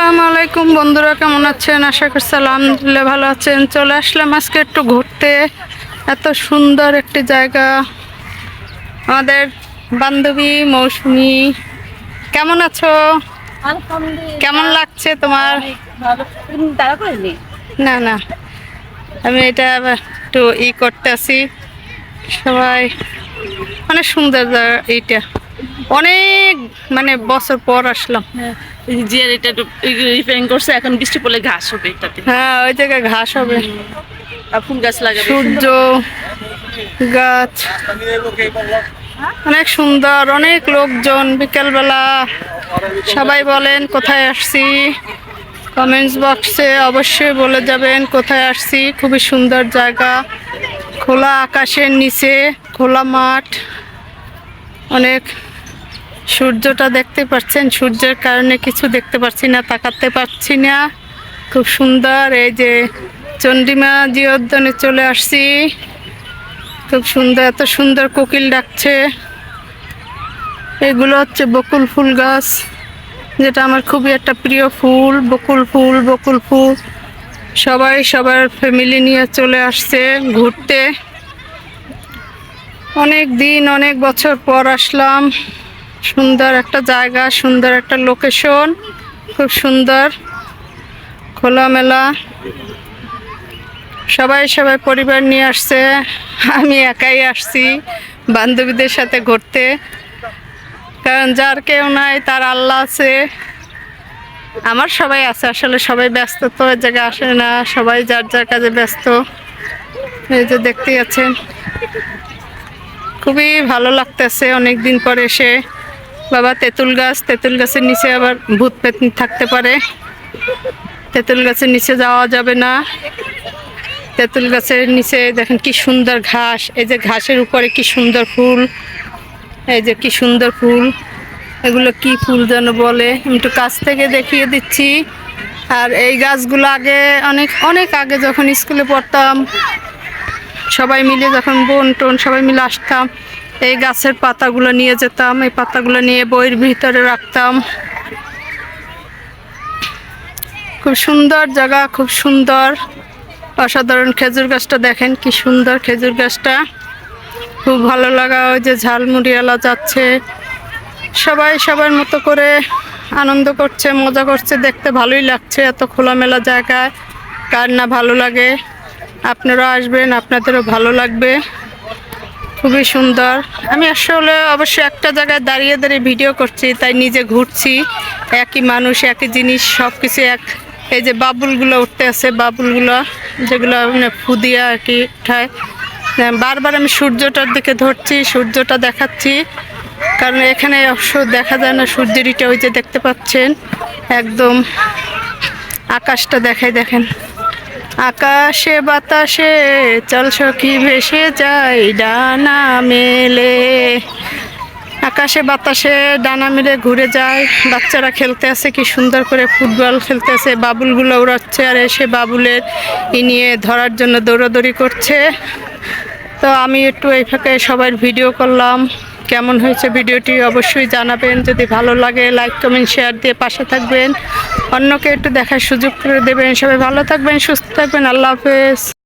আসসালামু আলাইকুম বন্ধুরা কেমন আছেন? আশা করছি আলহামদুলিল্লাহ ভালো আছেন। চলে আসলাম আজকে একটু ঘুরতে। এত সুন্দর একটি জায়গা। আমাদের বান্ধবী মৌসুমি কেমন আছো? কেমন লাগছে তোমার? না না। আমি এটা একটু ই করতে করতেছি। সবাই অনেক সুন্দর জায়গা এইটা। অনেক মানে বছর পর আসলাম। জিয়ার এটা রিপেয়ারিং করছে এখন বৃষ্টি পড়লে ঘাস হবে এটাতে। হ্যাঁ ওই জায়গায় ঘাস হবে। ফুল গাছ লাগাবে। সূর্য গাছ। অনেক সুন্দর অনেক লোকজন বিকেলবেলা। সবাই বলেন কোথায় আসছি? কমেন্টস বক্সে অবশ্যই বলে যাবেন কোথায় আসছি? খুবই সুন্দর জায়গা। খোলা আকাশের নিচে খোলা মাঠ। অনেক সূর্যটা দেখতে পাচ্ছেন, সূর্যের কারণে কিছু দেখতে পাচ্ছি না, তাকাতে পারছি না। খুব সুন্দর, এই যে চন্ডিমা জি উদ্যানে চলে আসছি। খুব সুন্দর, এত সুন্দর কোকিল ডাকছে। এগুলো হচ্ছে বকুল ফুল গাছ, যেটা আমার খুবই একটা প্রিয় ফুল, বকুল ফুল বকুল ফুল। সবাই সবার ফ্যামিলি নিয়ে চলে আসছে ঘুরতে। অনেক দিন, অনেক বছর পর আসলাম। সুন্দর একটা জায়গা, সুন্দর একটা লোকেশন খুব সুন্দর, খোলামেলা। সবাই সবাই পরিবার নিয়ে আসছে। আমি একাই আসছি বান্ধবীদের সাথে ঘুরতে। কারণ যার কেউ নাই, তার আল্লাহ আছে। আমার সবাই আছে, আসলে সবাই ব্যস্ত তো ওই জায়গায় আসে না। সবাই যার যার কাজে ব্যস্ত। এই যে দেখতে আছেন খুবই ভালো লাগতেছে অনেক দিন পর এসে। বাবা, তেঁতুল গাছ, তেঁতুল গাছের নিচে আবার ভূত পেতনি থাকতে পারে। তেঁতুল গাছের নিচে যাওয়া যাবে না। তেঁতুল গাছের নিচে দেখেন কি সুন্দর ঘাস। এই যে ঘাসের উপরে কি সুন্দর ফুল। এই যে কি সুন্দর ফুল। এগুলো কি ফুল যেন বলে? আমি একটু কাছ থেকে দেখিয়ে দিচ্ছি। আর এই গাছগুলো আগে অনেক অনেক আগে যখন স্কুলে পড়তাম সবাই মিলে যখন বোন টোন সবাই মিলে আসতাম, এই গাছের পাতাগুলো নিয়ে যেতাম, এই পাতাগুলো নিয়ে বইয়ের ভিতরে রাখতাম। খুব সুন্দর জায়গা, খুব সুন্দর। অসাধারণ খেজুর গাছটা দেখেন, কি সুন্দর খেজুর গাছটা। খুব ভালো লাগা, ওই যে ঝালমুড়িওয়ালা যাচ্ছে। সবাই সবার মতো করে আনন্দ করছে, মজা করছে, দেখতে ভালোই লাগছে এত খোলামেলা জায়গায়। কার না ভালো লাগে। আপনারা আসবেন আপনাদেরও ভালো লাগবে। খুবই সুন্দর। আমি আসলে অবশ্যই একটা জায়গায় দাঁড়িয়ে দাঁড়িয়ে ভিডিও করছি তাই নিজে ঘুরছি। একই মানুষ একই জিনিস সব কিছু এক। এই যে বাবুলগুলো উঠতে আছে বাবুলগুলো যেগুলো মানে ফুদিয়া আর কি উঠায়। হ্যাঁ, বারবার আমি সূর্যটার দিকে ধরছি সূর্যটা দেখাচ্ছি। কারণ এখানে অবশ্য দেখা যায় না সূর্যের ওই যে দেখতে পাচ্ছেন। একদম আকাশটা দেখাই দেখেন। আকাশে বাতাসে চল সখী ভেসে যাই, ডানা মেলে। আকাশে বাতাসে ডানা মেলে ঘুরে যায়। বাচ্চারা খেলতে আছে কি সুন্দর করে ফুটবল খেলতে আছে বাবুলগুলো উড়াচ্ছে আর এসে বাবুলের ই নিয়ে ধরার জন্য দৌড়াদৌড়ি করছে। তো আমি একটু এই ফাঁকে সবার ভিডিও করলাম। কেমন হয়েছে ভিডিওটি অবশ্যই জানাবেন। যদি ভালো লাগে লাইক কমেন্ট শেয়ার দিয়ে পাশে থাকবেন। অন্যকে একটু দেখার সুযোগ করে দেবেন। সবাই ভালো থাকবেন, সুস্থ থাকবেন। আল্লাহ হাফেজ।